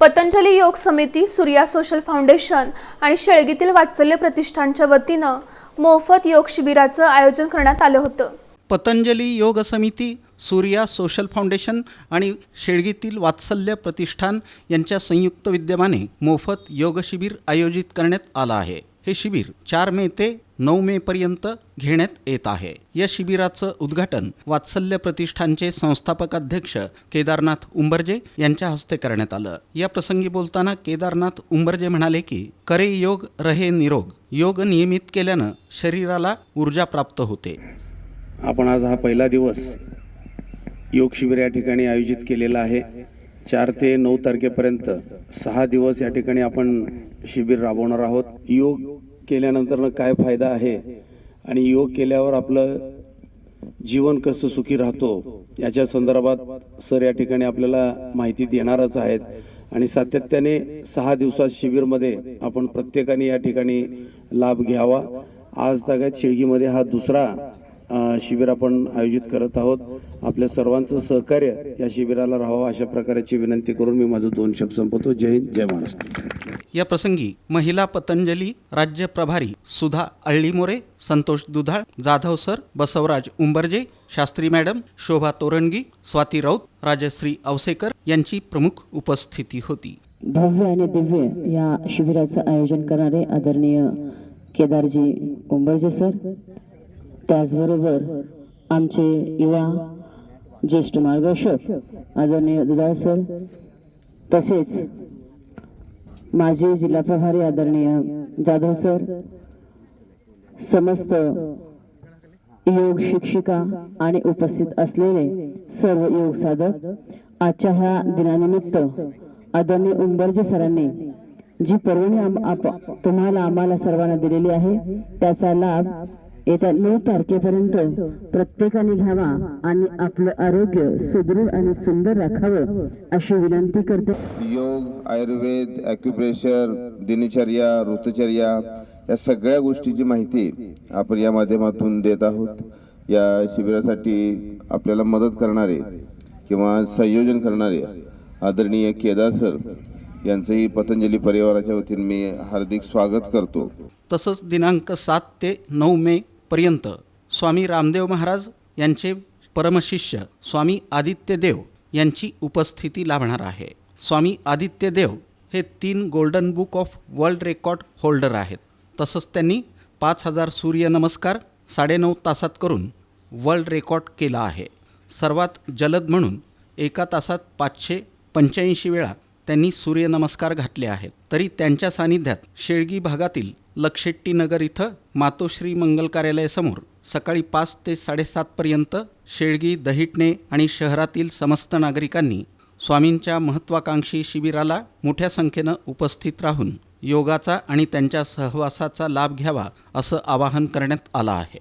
पतंजली योग समिती Surya social foundation आणि शेळगीतील वात्सल्य प्रतिष्ठानच्या वतीनं मोफत योग शिबिराचं आयोजन करण्यात आलं होतं. पतंजली योग समिती सूर्या सोशल फाउंडेशन आणि शेळगीतील वात्सल्य प्रतिष्ठान यांच्या संयुक्त विद्यमाने मोफत योग शिबिर आयोजित करण्यात आलं आहे. हे शिबिर चार मे ते नऊ मे पर्यंत घेण्यात येत आहे. या शिबिराचं उद्घाटन वात्सल्य प्रतिष्ठानचे संस्थापक अध्यक्ष केदारनाथ उंबरजे यांच्या हस्ते करण्यात आलं. या प्रसंगी बोलताना केदारनाथ उंबरजे म्हणाले की करे योग रहे निरोग. योग नियमित केल्यानं शरीराला ऊर्जा प्राप्त होते. आपण आज हा पहिला दिवस योग शिबिर या ठिकाणी आयोजित केलेला आहे. चार ते नऊ तारखेपर्यंत सहा दिवस या ठिकाणी आपण शिबिर राबवणार आहोत. योग केल्यानंतर काय फायदा आहे आणि योग केल्यावर आपलं जीवन कसं सुखी राहतो याच्या संदर्भात सर या ठिकाणी आपल्याला माहिती देणारच आहेत. आणि सातत्याने सहा दिवसात शिबिरमध्ये आपण प्रत्येकाने या ठिकाणी लाभ घ्यावा. आज तागायत शिळगीमध्ये हा दुसरा शिबिर आपण आयोजित करत आहोत. आपल्या सर्वांचं सहकार्य या शिबिराला राहावं अशा प्रकारची विनंती करून मी माझं दोन शब्द संपवतो. जय हिंद जय महाराष्ट्र. या प्रसंगी महिला पतंजली राज्य प्रभारी सुधा अळ्ळीमोरे संतोष दुधाळ जाधव सर बसवराज उंबर्जे शास्त्री मॅडम शोभा तोरणगी स्वाती राऊत राजश्री अवसेकर यांची प्रमुख उपस्थिती होती. भव्य आणि दिव्य या शिबिराचं आयोजन करणारे आदरणीय केदारजी उंबरजे सर त्याचबरोबर आमचे युवा ज्येष्ठ मार्गदर्शक आदरणीय दुधा सर तसेच माजी जिल्हा प्रभारी आदरणीय जाधव सर समस्त योग शिक्षिका आणि उपस्थित असलेले सर्व योग साधक आजच्या ह्या दिनानिमित्त आदरणीय उंबरजे सरांनी जी पर्वणी आम- आप- तुम्हाला आम्हाला सर्वांना दिलेली आहे त्याचा लाभ येत्या नऊ तारखेपर्यंत प्रत्येकाने घ्यावा आणि आपलं आरोग्य सुदृढ आणि सुंदर राखावं अशी विनंती करते. योग आयुर्वेद ॲक्युप्रेशर दिनचर्या ऋतुचर्या या सगळ्या गोष्टीची माहिती आपण या माध्यमातून देत आहोत. या शिबिरासाठी आपल्याला मदत करणारे किंवा संयोजन करणारे आदरणीय केदार सर यांचंही पतंजली परिवाराच्या वतीने मी हार्दिक स्वागत करतो. तसंच दिनांक सात ते नऊ मे पर्यंत स्वामी रामदेव महाराज यांचे परमशिष्य स्वामी आदित्यदेव यांची उपस्थिती लाभणार आहे. स्वामी आदित्यदेव हे तीन golden book of world record holder आहेत. तसंच त्यांनी पाच हजार सूर्यनमस्कार साडेनऊ तासात करून वर्ल्ड रेकॉर्ड केला आहे. सर्वात जलद म्हणून एका तासात पाचशे पंच्याऐंशी वेळा त्यांनी सूर्यनमस्कार घातले आहेत. तरी त्यांच्या सानिध्यात शेळगी भागातील लक्षेट्टी नगर इथं मातोश्री मंगल कार्यालयासमोर सकाळी पाच ते साडेसातपर्यंत शेळगी दहिटणे आणि शहरातील समस्त नागरिकांनी स्वामींच्या महत्त्वाकांक्षी शिबिराला मोठ्या संख्येनं उपस्थित राहून योगाचा आणि त्यांच्या सहवासाचा लाभ घ्यावा असं आवाहन करण्यात आलं आहे.